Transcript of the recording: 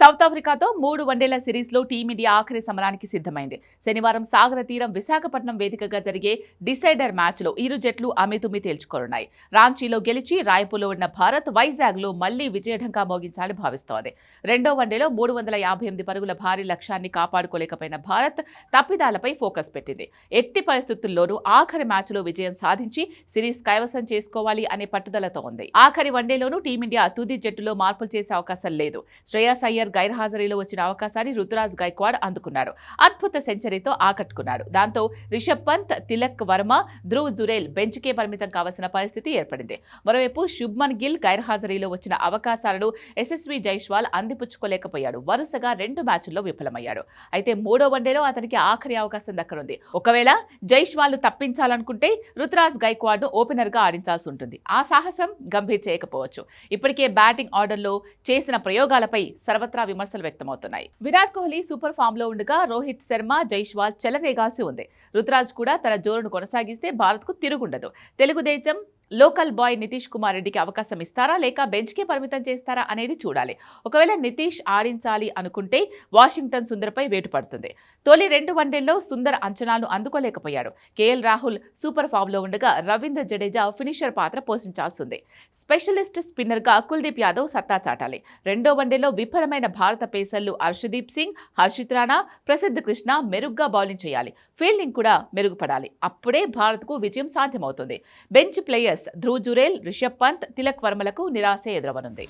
South ఆఫ్రికాతో మూడు వన్డేల సిరీస్లో టీమిండియా ఆఖరి సమరానికి సిద్ధమైంది. శనివారం సాగర తీరం విశాఖపట్నం వేదికగా జరిగే డిసైడర్ మ్యాచ్లో ఇరు జట్లు అమితుమి తేల్చుకోనున్నాయి. రాంచీలో గెలిచి రాయ్పూర్లో ఉన్న భారత్ వైజాగ్లో మళ్ళీ విజయఢంకా మోగించాలని భావిస్తోంది. రెండో వన్డేలో మూడు వందల యాభై ఎనిమిది పరుగుల భారీ లక్ష్యాన్ని కాపాడుకోలేకపోయిన భారత్ తప్పిదాలపై ఫోకస్ పెట్టింది. ఎట్టి పరిస్థితుల్లోనూ ఆఖరి మ్యాచ్లో విజయం సాధించి సిరీస్ కైవసం చేసుకోవాలి అనే పట్టుదలతో ఉంది. ఆఖరి వన్డేలోనూ టీమిండియా తుది జట్టులో మార్పులు చేసే అవకాశం లేదు. శ్రేయాస్ అయ్యర్ గైర్హాజరీలో వచ్చిన అవకాశాన్ని రుతురాజ్ గైక్వాడ్ అందుకున్నాడు అద్భుత సెంచరీతో ఆకట్టుకున్నాడు దాంతో రిషబ్ పంత్ తిలక్ వర్మ ధ్రువ్ జురేల్ బెంచ్కే పరిమితం కావాల్సిన పరిస్థితి ఏర్పడింది. మరోవైపు శుభ్మన్ గిల్ గైర్హాజరీలో వచ్చిన అవకాశాలను ఎస్ఎస్వి జైష్వాల్ అందిపుచ్చుకోలేకపోయాడు. వరుసగా రెండు మ్యాచ్ల్లో విఫలమయ్యాడు. అయితే మూడో వన్డేలో అతనికి ఆఖరి అవకాశం దక్కనుంది. ఒకవేళ జైష్వాల్ తప్పించాలనుకుంటే రుతురాజ్ గైక్వాడ్ను ఓపెనర్గా ఆడించాల్సి ఉంటుంది. ఆ సాహసం గంభీర్ చేయకపోవచ్చు. ఇప్పటికే బ్యాటింగ్ ఆర్డర్లో చేసిన ప్రయోగాలపై సర్వత్రా విమర్శలు వ్యక్తమవుతున్నాయి. విరాట్ కోహ్లీ సూపర్ ఫామ్లో ఉండగా రోహిత్ శర్మ జైష్వాల్ చెలరేగాల్సి ఉంది. రుతురాజ్ కూడా తన జోరును కొనసాగిస్తే భారత్కు తిరుగుండదు. తెలుగుదేశం లోకల్ బాయ్ నితీష్ కుమార్ రెడ్డికి అవకాశం ఇస్తారా? లేక బెంచ్కే పరిమితం చేస్తారా? అనేది చూడాలి. ఒకవేళ నితీష్ ఆడించాలి అనుకుంటే వాషింగ్టన్ సుందర్పై వేటు పడుతుంది. తొలి రెండు వన్డేల్లో సుందర్ అంచనాలు అందుకోలేకపోయాడు. కేఎల్ రాహుల్ సూపర్ ఫామ్లో ఉండగా రవీంద్ర జడేజా ఫినిషర్ పాత్ర పోషించాల్సింది. స్పెషలిస్ట్ స్పిన్నర్గా కుల్దీప్ యాదవ్ సత్తా చాటాలి. రెండో వన్డేలో విఫలమైన భారత పేసర్లు హర్షదీప్ సింగ్ హర్షిత్ రాణా ప్రసిద్ధ్ కృష్ణ మెరుగ్గా బౌలింగ్ చేయాలి. ఫీల్డింగ్ కూడా మెరుగుపడాలి. అప్పుడే భారత్కు విజయం సాధ్యమవుతుంది. Bench players plus Dhruv Jurel Rishabh Pant Tilak వర్మలకు నిరాశ ఎదురవనుంది.